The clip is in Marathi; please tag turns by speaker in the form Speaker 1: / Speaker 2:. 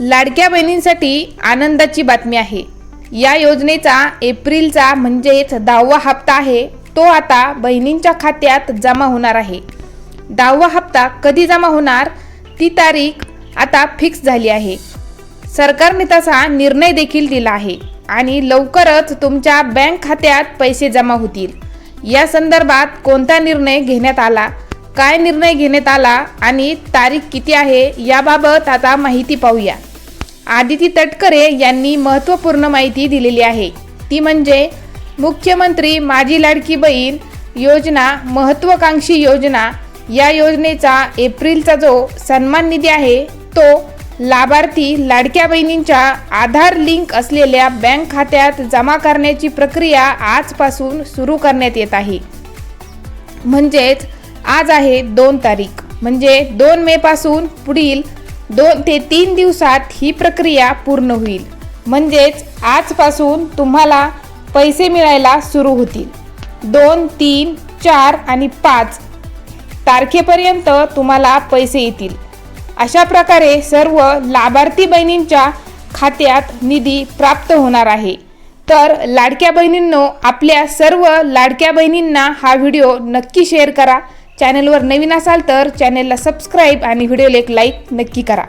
Speaker 1: लाडक्या बहिणींसाठी आनंदाची बातमी आहे. या योजनेचा एप्रिलचा म्हणजेच दहावा हप्ता आहे तो आता बहिणींच्या खात्यात जमा होणार आहे. दहावा हप्ता कधी जमा होणार ती तारीख आता फिक्स झाली आहे. सरकारने तसा निर्णय देखील दिला आहे आणि लवकरच तुमच्या बँक खात्यात पैसे जमा होतील. या संदर्भात कोणता निर्णय घेण्यात आला काय निर्णय घेण्यात आला आणि तारीख किती आहे याबाबत आता माहिती पाहूया. आदिती तटकरे यांनी महत्त्वपूर्ण माहिती दिलेली आहे. ती म्हणजे मुख्यमंत्री माझी लाडकी बहीण योजना महत्त्वाकांक्षी योजना या योजनेचा एप्रिलचा जो सन्मान निधी आहे तो लाभार्थी लाडक्या बहिणींच्या आधार लिंक असलेल्या बँक खात्यात जमा करण्याची प्रक्रिया आजपासून सुरू करण्यात येत आहे. म्हणजेच आज आहे दोन तारीख. म्हणजे दोन मे पासून पुढील दोन ते तीन दिवसात ही प्रक्रिया पूर्ण होईल. म्हणजेच आजपासून तुम्हाला पैसे मिळायला सुरू होतील. दोन तीन चार आणि पाच तारखेपर्यंत तुम्हाला पैसे येतील. अशा प्रकारे सर्व लाभार्थी बहिणींच्या खात्यात निधी प्राप्त होणार आहे. तर लाडक्या बहिणींनो आपल्या सर्व लाडक्या बहिणींना हा व्हिडिओ नक्की शेअर करा. चॅनलवर नवीन असाल तर चॅनलला सबस्क्राईब आणि व्हिडिओला एक लाईक नक्की करा.